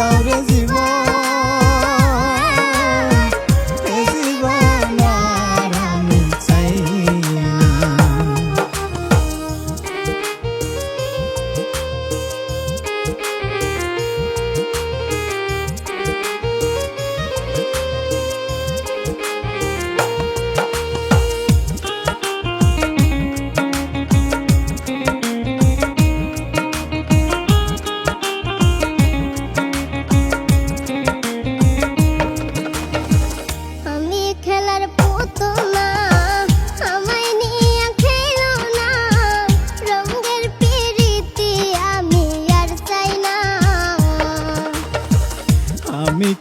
talvez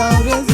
without his